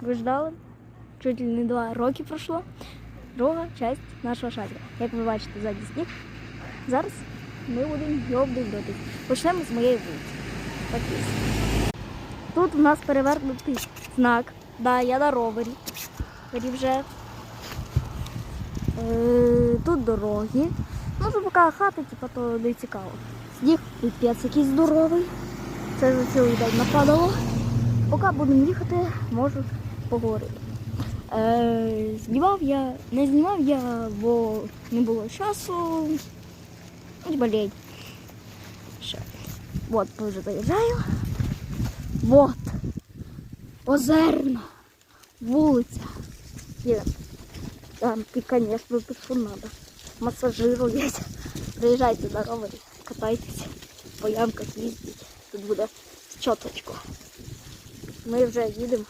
ви ждали. Чуть ли не два роки пройшло. Друга часть нашого шатера. Як ви бачите, ззаді сніг. Зараз ми будемо його обдивлюватись. Почнемо з моєї вулиці. Так. Тут у нас перевернутий знак. Да, я на ровері. Ровері вже. Е, тут дороги. Ну, тут поки хата, типу, то не цікаво. Сніг піпець якийсь здоровий. Це за цілий день нападало. Поки будемо їхати, можу поговорити. Е, знімав я, не знімав я, бо не було часу. І болеть. Ще. От, вже доїжджаю. Вот. Озерна. Вулиця. Є. Там, і, конечно, тут що надо. Масажирують. Приїжджайте на ровері, катайтесь, по ямках їздіть. Тут буде чоточко. Ми вже їдемо